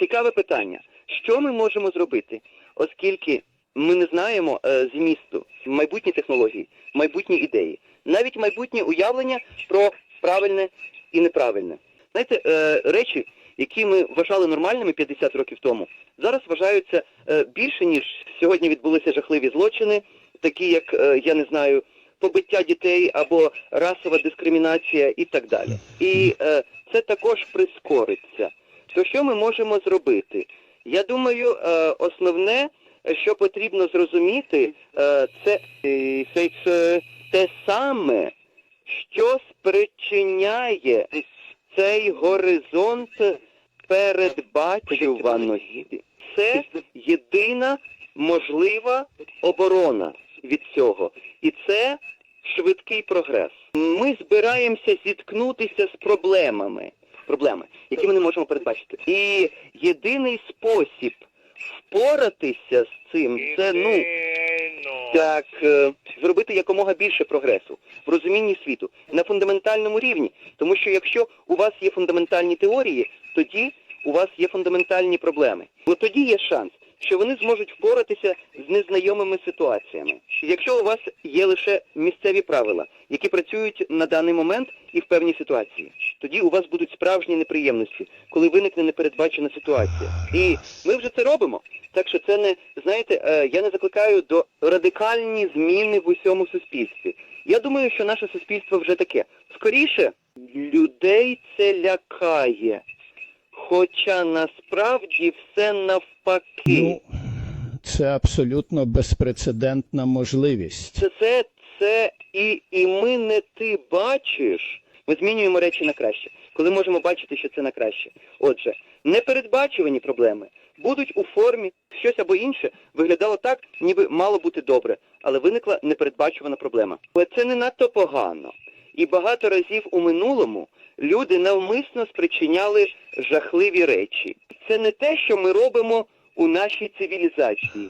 цікаве питання. Що ми можемо зробити, оскільки ми не знаємо е, змісту майбутні технології, майбутні ідеї, навіть майбутнє уявлення про правильне і неправильне. Знаєте, е, речі, які ми вважали нормальними 50 років тому, зараз вважаються е, більше, ніж сьогодні відбулися жахливі злочини, такі як, я не знаю, побиття дітей або расова дискримінація і так далі. І е, це також прискориться. То що ми можемо зробити? Я думаю, е, основне, що потрібно зрозуміти, е, е, це, це те саме, що спричиняє цей горизонт передбачуваності. Це єдина можлива оборона від цього. І це швидкий прогрес. Ми збираємося зіткнутися з проблемами, проблеми, які ми не можемо передбачити. І єдиний спосіб впоратися з цим це ну так е, зробити якомога більше прогресу в розумінні світу на фундаментальному рівні. Тому що якщо у вас є фундаментальні теорії, тоді у вас є фундаментальні проблеми. Бо тоді є шанс, що вони зможуть впоратися з незнайомими ситуаціями. Якщо у вас є лише місцеві правила, які працюють на даний момент і в певній ситуації, тоді у вас будуть справжні неприємності, коли виникне непередбачена ситуація. І ми вже це робимо. Так що це не знаєте, е, я не закликаю до радикальні зміни в усьому суспільстві. Я думаю, що наше суспільство вже таке. Скоріше людей це лякає. Хоча насправді все навпаки. Ну, це абсолютно безпрецедентна можливість. Це це, це і, і ми не ти бачиш. Ми змінюємо речі на краще, коли можемо бачити, що це на краще. Отже, непередбачувані проблеми будуть у формі щось або інше виглядало так, ніби мало бути добре, але виникла непередбачувана проблема. Це не надто погано. І багато разів у минулому люди навмисно спричиняли жахливі речі. Це не те, що ми робимо у нашій цивілізації.